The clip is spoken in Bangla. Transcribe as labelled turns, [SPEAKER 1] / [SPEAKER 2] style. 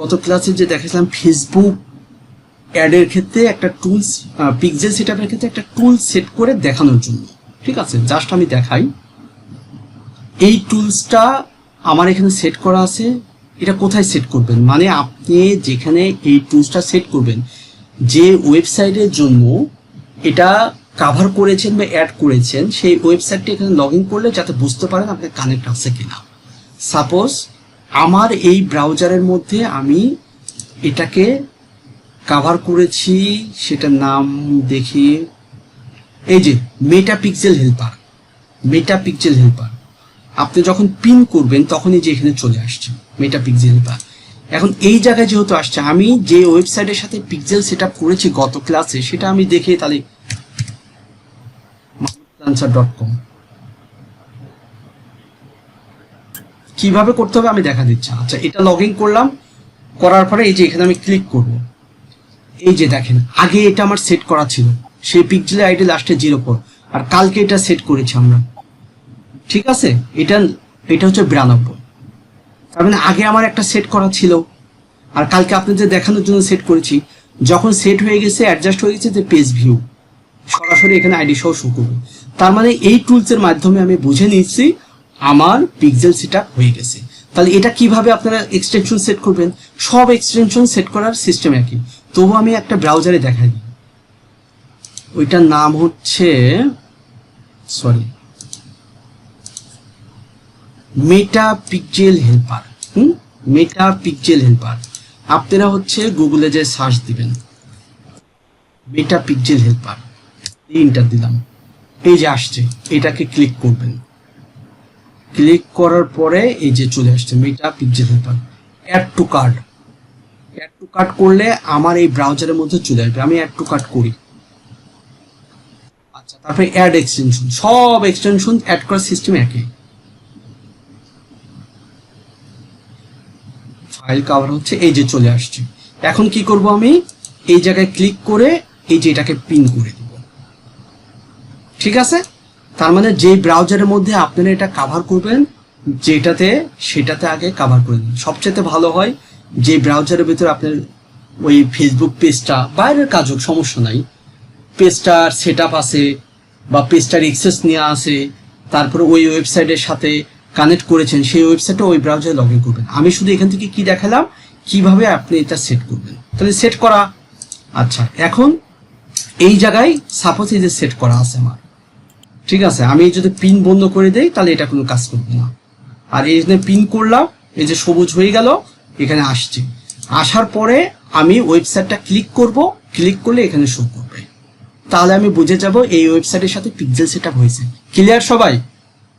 [SPEAKER 1] গত ক্লাসে যে দেখেছিলাম ফেসবুক অ্যাডের ক্ষেত্রে একটা টুলস পিক্সেল সেট আপের ক্ষেত্রে একটা টুল সেট করে দেখানোর জন্য। ঠিক আছে? জাস্ট আমি দেখাই। এই টুলসটা আমার এখানে সেট করা আছে। এটা কোথায় সেট করবেন? মানে আপনি যেখানে এই টুলসটা সেট করবেন, যে ওয়েবসাইটের জন্য এটা কাভার করেছেন বা অ্যাড করেছেন, সেই ওয়েবসাইটটি এখানে লগ ইন করলে যাতে বুঝতে পারেন আপনার কানেক্ট আছে কিনা। সাপোজ আমার এই ব্রাউজারের মধ্যে আমি এটাকে কাভার করেছি, সেটার নাম দেখি এই যে Meta pixel helper Meta pixel helper আপনি যখন পিন করবেন, তখনই যে এখানে চলে আসছে মেটা পিক্সেল হেল্পার এখন এই জায়গায় যেহেতু আসছে, আমি যে ওয়েবসাইটের সাথে পিক্সেল সেট করেছি গত ক্লাসে সেটা আমি দেখে তাহলে ডট কম কীভাবে করতে হবে আমি দেখা দিচ্ছি আচ্ছা এটা লগ ইন করলাম, করার পরে এই যে এখানে আমি ক্লিক করব। এই যে দেখেন, আগে এটা আমার সেট করা ছিল, সেই পিক্সেলের আইডি লাস্টে জিরো ফোর আর কালকে এটা সেট করেছি আমরা। ঠিক আছে? এটা এটা হচ্ছে বিরানব্বই। তার মানে আগে আমার একটা সেট করা ছিল। আর কালকে আপনাদের দেখানোর জন্য সেট করেছি। যখন সেট হয়ে গেছে অ্যাডজাস্ট হয়ে গেছে যে পেজ ভিউ সরাসরি এখানে আইডি সহ শো করবে। তার মানে এই টুলসের মাধ্যমে আমি বুঝে নিচ্ছি আমার পিক্সেল সেট হয়ে গেছে। তাহলে এটা কীভাবে আপনারা এক্সটেনশন সেট করবেন? সব এক্সটেনশন সেট করার সিস্টেম একই। তবু আমি একটা ব্রাউজারে দেখাই দিই। ওইটার নাম হচ্ছে sorry Meta pixel helper hmm? Meta pixel helper আপনারা হচ্ছে গুগলে যে সার্চ দিবেন মেটা পিকজেল হেল্পার এই ইন্টার দিলাম। এই যে আসছে, এটাকে ক্লিক করবেন। ক্লিক করার পরে এই যে চলে আসছে Meta pixel helper add to card add to card করলে আমার এই ব্রাউজারের মধ্যে চলে আসবে। আমি অ্যাড টু কার্ড করি। আচ্ছা তারপরে অ্যাড এক্সটেনশন সব এক্সটেনশন অ্যাড করার সিস্টেম একই। ফাইল কভার হচ্ছে, এই যে চলে আসছে। এখন কি করব আমি? এই জায়গায় ক্লিক করে এই যে এটাকে পিন করে দিব। ঠিক আছে? তার মানে যে ব্রাউজারের মধ্যে আপনারা এটা কাভার করবেন, যেটাতে, সেটাতে আগে কাভার করে দিন। সবচেয়ে ভালো হয় যে ব্রাউজারের ভিতরে আপনার ওই ফেসবুক পেজটা বাইরের কাজ হোক, সমস্যা নাই। পেজটার সেট আপ আছে, বা পেজটার এক্সেস নেওয়া আছে, তারপরে ওই ওয়েবসাইটের সাথে কানেক্ট করেছেন, সেই ওয়েবসাইটে ওই ব্রাউজারে লগ ইন করবেন। আমি শুধু এখান থেকে কি দেখালাম, কীভাবে আপনি এটা সেট করবেন। তাহলে সেট করা আচ্ছা এখন এই জায়গায় সাপোজ এই যে সেট করা আছে আমার। ঠিক আছে, আমি যদি পিন বন্ধ করে দেই, তাহলে এটা কোনো কাজ করবে না। আর এই যে পিন করলাম, এই যে সবুজ হয়ে গেল, এখানে আসছে। আসার পরে আমি ওয়েবসাইটটা ক্লিক করব ক্লিক করলে এখানে শো করবে। তাহলে আমি বুঝে যাব এই ওয়েবসাইটের সাথে পিক্সেল সেট হয়েছে। ক্লিয়ার সবাই?